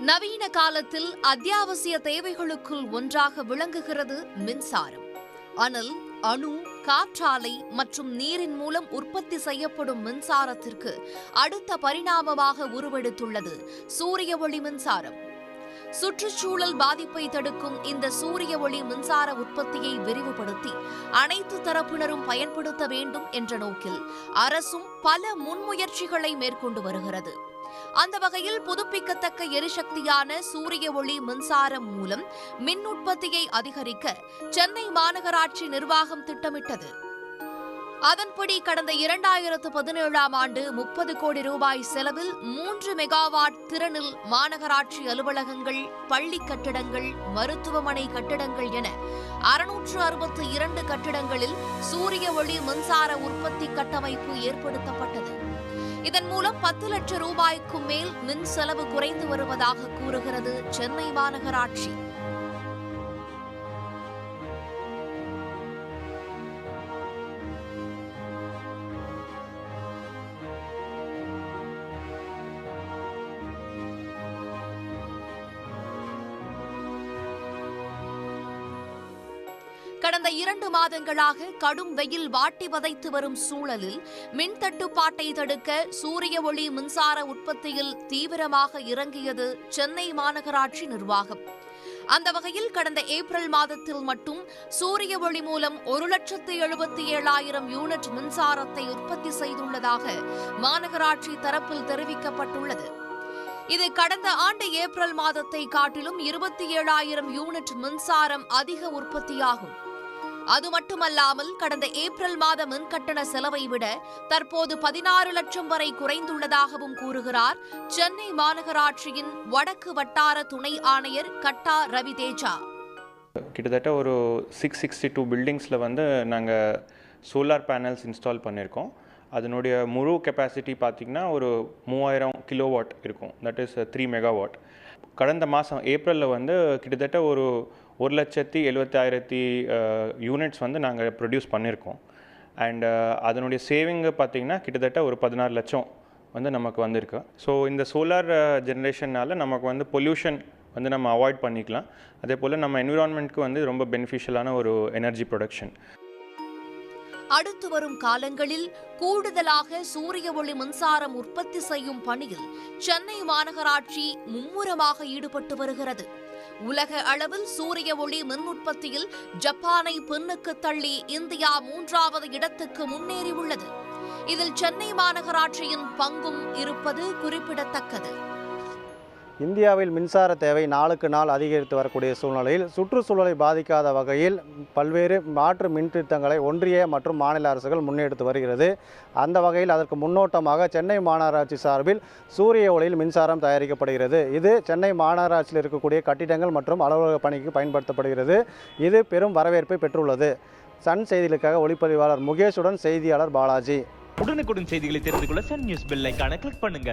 நவீன காலத்தில் அத்தியாவசிய தேவைகளுக்குள் ஒன்றாக விளங்குகிறது மின்சாரம். அனல் அணு காற்றாலை மற்றும் நீரின் மூலம் உற்பத்தி செய்யப்படும் மின்சாரத்திற்கு அடுத்த பரிணாமமாக உருவெடுத்துள்ளது சூரிய ஒளி மின்சாரம். சுற்றுச்சூழல் பாதிப்பை தடுக்கும் இந்த சூரிய ஒளி மின்சார உற்பத்தியை விரிவுபடுத்தி அனைத்து தரப்பினரும் பயன்படுத்த வேண்டும் என்ற நோக்கில் அரசும் பல முன்முயற்சிகளை மேற்கொண்டு வருகிறது. அந்த வகையில் புதுப்பிக்கத்தக்க எரிசக்தியான சூரிய ஒளி மின்சாரம் மூலம் மின் உற்பத்தியை அதிகரிக்க சென்னை மாநகராட்சி நிர்வாகம் திட்டமிட்டது. அதன்படி கடந்த இரண்டாயிரத்து பதினேழாம் ஆண்டு முப்பது கோடி ரூபாய் செலவில் மூன்று மெகாவாட் திறனில் மாநகராட்சி அலுவலகங்கள் பள்ளி கட்டிடங்கள் மருத்துவமனை கட்டிடங்கள் என அறுநூற்று அறுபத்து இரண்டு கட்டிடங்களில் சூரிய ஒளி மின்சார உற்பத்தி கட்டமைப்பு ஏற்படுத்தப்பட்டது. இதன் மூலம் பத்து லட்சம் ரூபாய்க்கும் மேல் மின் செலவு குறைந்து வருவதாக கூறுகிறது சென்னை மாநகராட்சி. கடந்த இரண்டு மாதங்களாக கடும் வெயில் வாட்டி வதைத்து வரும் சூழலில் மின் தட்டுப்பாட்டை தடுக்க சூரிய ஒளி மின்சார உற்பத்தியில் தீவிரமாக இறங்கியது சென்னை மாநகராட்சி நிர்வாகம். அந்த வகையில் கடந்த ஏப்ரல் மாதத்தில் மட்டும் சூரிய ஒளி மூலம் ஒரு லட்சத்து எழுபத்தி ஏழாயிரம் யூனிட் மின்சாரத்தை உற்பத்தி செய்துள்ளதாக மாநகராட்சி தரப்பில் தெரிவிக்கப்பட்டுள்ளது. இது கடந்த ஆண்டு ஏப்ரல் மாதத்தை காட்டிலும் இருபத்தி ஏழாயிரம் யூனிட் மின்சாரம் அதிக உற்பத்தியாகும். அது மட்டுமல்லாமல் கடந்த ஏப்ரல் மாத மின்கட்டண செலவை விட தற்போது பதினாறு லட்சம் வரை குறைந்துள்ளதாகவும் கூறுகிறார் சென்னை மாநகராட்சியின் வடக்கு வட்டார துணை ஆணையர் கட்டா ரவி தேஜா. கிட்டத்தட்ட ஒரு சிக்ஸ் சிக்ஸ்டி டூ பில்டிங்ஸில் வந்து நாங்கள் சோலார் பேனல்ஸ் இன்ஸ்டால் பண்ணியிருக்கோம். அதனுடைய முழு கெப்பாசிட்டி பார்த்திங்கன்னா ஒரு மூவாயிரம் கிலோவாட் இருக்கும். தட் இஸ் த்ரீ மெகாவாட் கடந்த மாதம் ஏப்ரலில் வந்து கிட்டத்தட்ட ஒரு ஒரு லட்சத்தி எழுபத்தாயிரத்தி யூனிட்ஸ் uh, வந்து நாங்கள் ப்ரொடியூஸ் பண்ணியிருக்கோம் அண்ட் uh, அதனுடைய சேவிங்கு பார்த்திங்கன்னா கிட்டத்தட்ட ஒரு பதினாறு லட்சம் வந்து நமக்கு வந்திருக்கு. ஸோ இந்த சோலார் ஜென்ரேஷனால் uh, நமக்கு வந்து பொல்யூஷன் வந்து நம்ம அவாய்ட் பண்ணிக்கலாம். அதே போல் நம்ம என்விரான்மெண்ட்க்கு வந்து ரொம்ப பெனிஃபிஷியலான ஒரு எனர்ஜி ப்ரொடக்ஷன் அடுத்து வரும் காலங்களில் கூடுதலாக சூரிய ஒளி மின்சாரம் உற்பத்தி செய்யும் பணியில் சென்னை மாநகராட்சி மும்முரமாக ஈடுபட்டு வருகிறது. உலக அளவில் சூரிய ஒளி மின் உற்பத்தியில் ஜப்பானை பின்னுக்கு தள்ளி இந்தியா மூன்றாவது இடத்துக்கு முன்னேறியுள்ளது. இதில் சென்னை மாநகராட்சியின் பங்கும் இருப்பது குறிப்பிடத்தக்கது. இந்தியாவில் மின்சார தேவை நாளுக்கு நாள் அதிகரித்து வரக்கூடிய சூழ்நிலையில் சுற்றுச்சூழலை பாதிக்காத வகையில் பல்வேறு மாற்று மின் திட்டங்களை ஒன்றிய மற்றும் மாநில அரசுகள் முன்னெடுத்து வருகிறது. அந்த வகையில் அதற்கு முன்னோட்டமாக சென்னை மாநகராட்சி சார்பில் சூரிய ஒளியில் மின்சாரம் தயாரிக்கப்படுகிறது. இது சென்னை மாநகராட்சியில் இருக்கக்கூடிய கட்டிடங்கள் மற்றும் அலுவலக பணிக்கு பயன்படுத்தப்படுகிறது. இது பெரும் வரவேற்பை பெற்றுள்ளது. சன் செய்திகளுக்காக ஒளிப்பதிவாளர் முகேஷுடன் செய்தியாளர் பாலாஜி. உடனுக்குடன் செய்திகளை தெரிந்து கொள்ள சன் நியூஸ் பெல் ஐக்கான கிளிக் பண்ணுங்க.